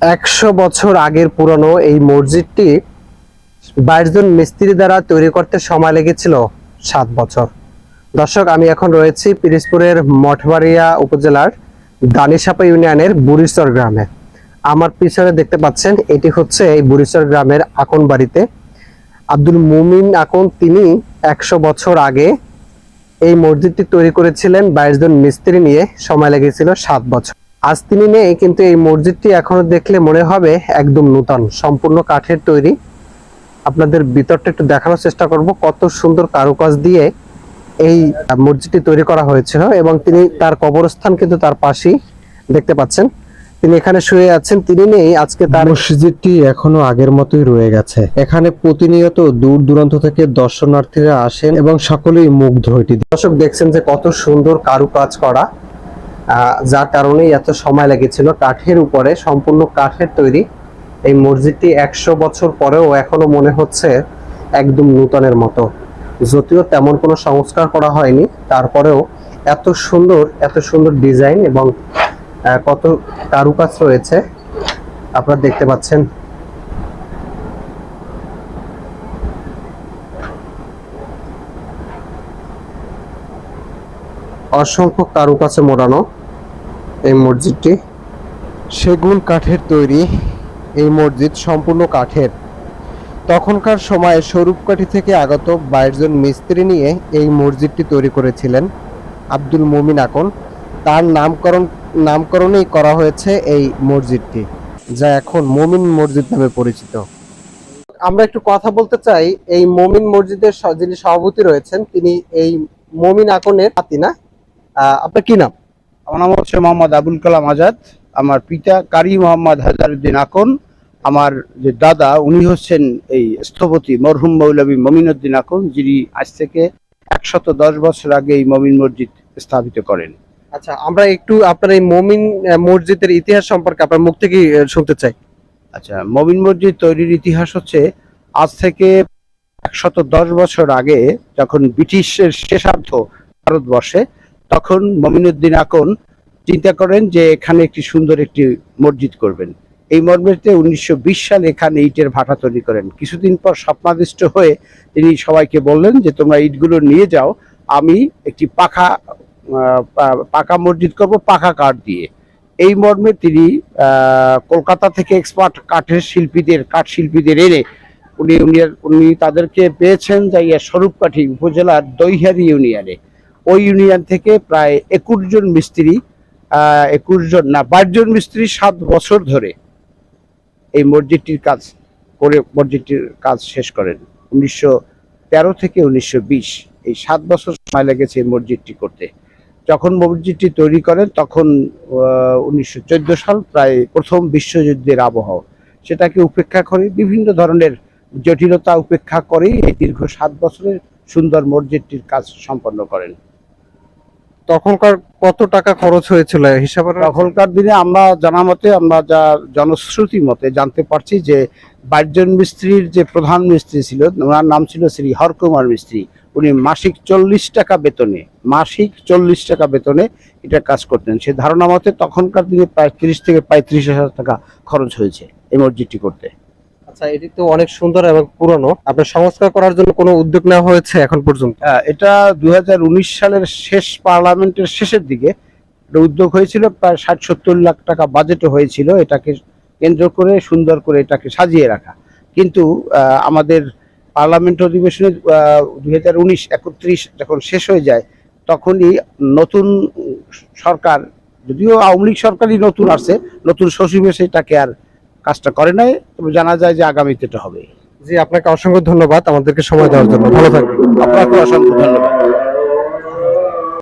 একশো বছর আগের পুরনো এই মসজিদটি বাইশ জন মিস্ত্রি দ্বারা তৈরি করতে সময় লেগেছিল সাত বছর। দর্শক, আমি এখন রয়েছি পিরিজপুরের মঠবাড়িয়া উপজেলার দানিসাপা ইউনিয়নের বুড়িচর গ্রামে। আমার পিছনে দেখতে পাচ্ছেন, এটি হচ্ছে এই বুড়িচর গ্রামের আকন বাড়িতে। আব্দুল মুমিন আকন, তিনি একশো বছর আগে এই মসজিদটি তৈরি করেছিলেন। বাইশ জন মিস্ত্রি নিয়ে সময় লেগেছিল সাত বছর। আজ তিনি নেই কিন্তু এই মসজিদটি এখনও দেখলে মনে হবে একদম নূতন সম্পূর্ণ কাঠের তৈরি। আপনাদের ভিতরটা একটু দেখানোর চেষ্টা করব কত সুন্দর কারুকাজ দিয়ে এই মসজিদটি তৈরি করা হয়েছিল এবং তিনি তার কবরস্থান কিন্তু তার পাশেই দেখতে পাচ্ছেন। তিনি এখানে শুয়ে আছেন তিনি নেই আজকে তার মসজিদটি এখনও আগের মতোই রয়ে গেছে। এখানে প্রতিনিয়ত দূর দূরান্ত থেকে দর্শনার্থীরা আসেন এবং সকলেই মুগ্ধ এটি দর্শক দেখছেন যে কত সুন্দর কারুকাজ করা। যার কারণেই এত সময় লেগেছিল। কাঠের উপরে, সম্পূর্ণ কাঠের তৈরি। এই মসজিদটি একশো বছর পরেও এখনও মনে হচ্ছে একদম নূতনের মতো। যদিও তেমন কোনো সংস্কার করা হয়নি, তারপরেও এত সুন্দর এত সুন্দর ডিজাইন এবং কত কারুকাজ রয়েছে, আপনারা দেখতে পাচ্ছেন। অসংখ্য কারুকাজে মোড়ানো। এই মসজিদটি। সেগুন কাঠের তৈরি এই মসজিদ সম্পূর্ণ কাঠের। তখনকার সময়ে স্বরূপকাঠি থেকে আগত বাইশজন মিস্ত্রি নিয়ে এই মসজিদটি তৈরি করেছিলেন আব্দুল মুমিন আকন। তার নামকরণ, নামকরণেই করা হয়েছে এই মসজিদটি, যা এখন মুমিন মসজিদ নামে পরিচিত। আমরা একটু কথা বলতে চাই, এই মমিন মসজিদের যিনি সভাপতি রয়েছেন, তিনি এই মমিন আকনের নাতি না? আপনার কি নাম? আমার নাম হচ্ছে মোহাম্মদ আবুল কালাম আজাদ। আমার পিতা কারি মোহাম্মদ হাজারুদ্দিন আকন। আমার যে দাদা উনি হচ্ছেন এই স্থপতি মরহুম মৌলবী মমিনুদ্দিন আকন যিনি আজ থেকে একশত দশ বছর আগে এই মমিন মসজিদ স্থাপিত করেন। আচ্ছা আমরা একটু আপনার এই মমিন মসজিদের ইতিহাস সম্পর্কে আপনার মুখ থেকে শুনতে চাই। আচ্ছা মমিন মসজিদ তৈরির ইতিহাস হচ্ছে আজ থেকে একশত দশ বছর আগে যখন ব্রিটিশের শেষার্ধ ভারতবর্ষে তখন মমিনুদ্দিন আকন চিন্তা করেন যে এখানে একটি সুন্দর একটি মসজিদ করবেন। এই মর্মেতে উনিশশো বিশ সালে এখানে ইটের ভাটা তৈরি করেন। কিছুদিন পর স্বপ্নাদিষ্ট হয়ে তিনি সবাইকে বললেন যে, তোমরা ইটগুলো নিয়ে যাও, আমি একটি পাখা পাকা মসজিদ করব পাকা কাঠ দিয়ে। এই মর্মে তিনি কলকাতা থেকে এক্সপার্ট কাঠের শিল্পীদের, কাঠ শিল্পীদের এনে উনি উনি উনি তাদেরকে পেয়েছেন যাইয়া স্বরূপকাঠি উপজেলার দৈহারি ইউনিয়নে। ওই ইউনিয়ন থেকে প্রায় একুশ জন মিস্ত্রি একুশ জন না, বাইশ জন মিস্ত্রি সাত বছর ধরে এই মসজিদটির কাজ করে মসজিদটির কাজ শেষ করেন। উনিশশো তেরো থেকে উনিশশো বিশ এই সাত বছর সময় লেগেছে এই মসজিদটি করতে। যখন মসজিদটি তৈরি করেন তখন উনিশশো চোদ্দ সাল প্রায় প্রথম বিশ্বযুদ্ধের আবহাওয়া। সেটাকে উপেক্ষা করে বিভিন্ন ধরনের জটিলতা উপেক্ষা করেই এই দীর্ঘ সাত বছরের সুন্দর মসজিদটির কাজ সম্পন্ন করেন। তখনকার কত টাকা খরচ হয়েছিল হিসাবে তখনকার দিনে আমরা জানা মতে, আমরা যা জনশ্রুতি মতে জানতে পারছি যে বাইশজন মিস্ত্রির যে প্রধান মিস্ত্রি ছিল, ওনার নাম ছিল শ্রী হরকুমার মিস্ত্রি। উনি মাসিক চল্লিশ টাকা বেতনে, মাসিক চল্লিশ টাকা বেতনে এটা কাজ করতেন। সে ধারণা মতে তখনকার দিনে প্রায় তিরিশ থেকে পঁয়ত্রিশ হাজার টাকা খরচ হয়েছে এই মসজিদটি করতে। আচ্ছা এটি তো অনেক সুন্দর এবং পুরনো। আপনার সংস্কার করার জন্য কোনো উদ্যোগ নেওয়া হয়েছে এখন পর্যন্ত? এটা দু হাজার উনিশ সালের শেষ পার্লামেন্টের শেষের দিকে। একটা উদ্যোগ হয়েছিল, প্রায় ষাট সত্তর লাখ টাকা বাজেটও হয়েছিল এটাকে কেন্দ্র করে, সুন্দর করে এটাকে সাজিয়ে রাখা। কিন্তু আমাদের পার্লামেন্ট অধিবেশনে দুই হাজার উনিশ একত্রিশ যখন শেষ হয়ে যায়, তখনই নতুন সরকার, যদিও আওয়ামী লীগ সরকারই নতুন আসছে, নতুন সচিব এসে এটাকে আর কাজটা করে নাই তবে জানা যায় যে আগামীতে এটা হবে। জি আপনাকে অসংখ্য ধন্যবাদ আমাদেরকে সময় দেওয়ার জন্য। ভালো থাকবেন। আপনাকে অসংখ্য ধন্যবাদ।